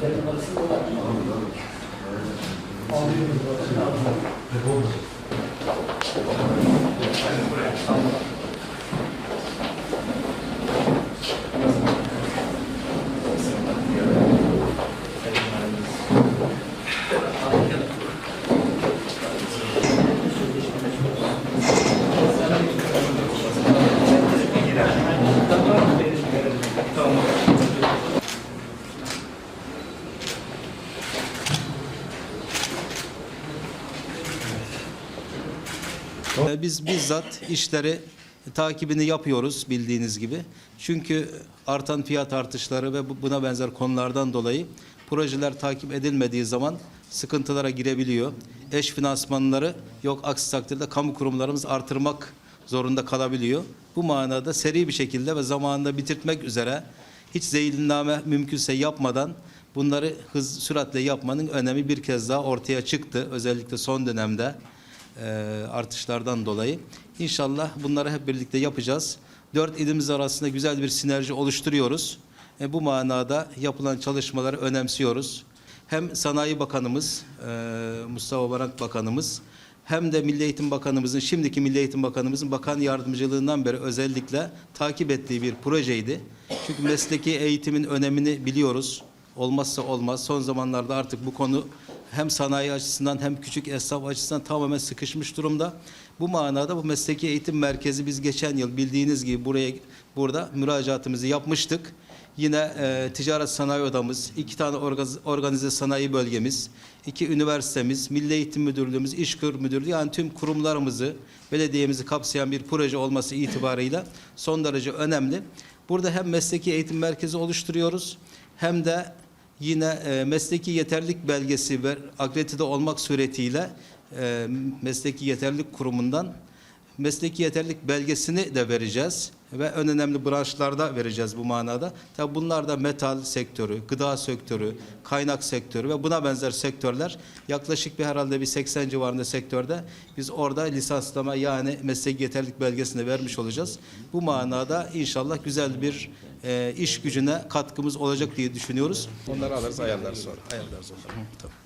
Ee, Biz bizzat işleri takibini yapıyoruz bildiğiniz gibi. Çünkü artan fiyat artışları ve bu- buna benzer konulardan dolayı projeler takip edilmediği zaman sıkıntılara girebiliyor. Eş finansmanları yok aksi takdirde kamu kurumlarımız artırmak zorunda kalabiliyor. Bu manada seri bir şekilde ve zamanında bitirtmek üzere hiç zeylinname mümkünse yapmadan bunları hız süratle yapmanın önemi bir kez daha ortaya çıktı. Özellikle son dönemde artışlardan dolayı. İnşallah bunları hep birlikte yapacağız. Dört ilimiz arasında güzel bir sinerji oluşturuyoruz. E, bu manada yapılan çalışmaları önemsiyoruz. Hem Sanayi Bakanımız, e, Mustafa Barak Bakanımız, hem de Milli Eğitim Bakanımızın, şimdiki Milli Eğitim Bakanımızın bakan yardımcılığından beri özellikle takip ettiği bir projeydi. Çünkü mesleki eğitimin önemini biliyoruz. Olmazsa olmaz. Son zamanlarda artık bu konu hem sanayi açısından hem küçük esnaf açısından tamamen sıkışmış durumda. Bu manada bu mesleki eğitim merkezi biz geçen yıl bildiğiniz gibi buraya burada müracaatımızı yapmıştık. Yine e, ticaret sanayi odamız, iki tane organize sanayi bölgemiz, iki üniversitemiz, Milli Eğitim Müdürlüğümüz, İşkur Müdürlüğü yani tüm kurumlarımızı, belediyemizi kapsayan bir proje olması itibarıyla son derece önemli. Burada hem mesleki eğitim merkezi oluşturuyoruz hem de yine e, mesleki yeterlilik belgesi ve akredite olmak suretiyle e, mesleki yeterlilik kurumundan mesleki yeterlilik belgesini de vereceğiz ve en önemli branşlarda vereceğiz bu manada. Tabi bunlar da metal sektörü, gıda sektörü, kaynak sektörü ve buna benzer sektörler yaklaşık bir herhalde bir 80 civarında sektörde biz orada lisanslama yani mesleki yeterlilik belgesini vermiş olacağız. Bu manada inşallah güzel bir e, iş gücüne katkımız olacak diye düşünüyoruz. Onları alırız ayarlarız sonra. Ayarlarız o zaman. Tamam.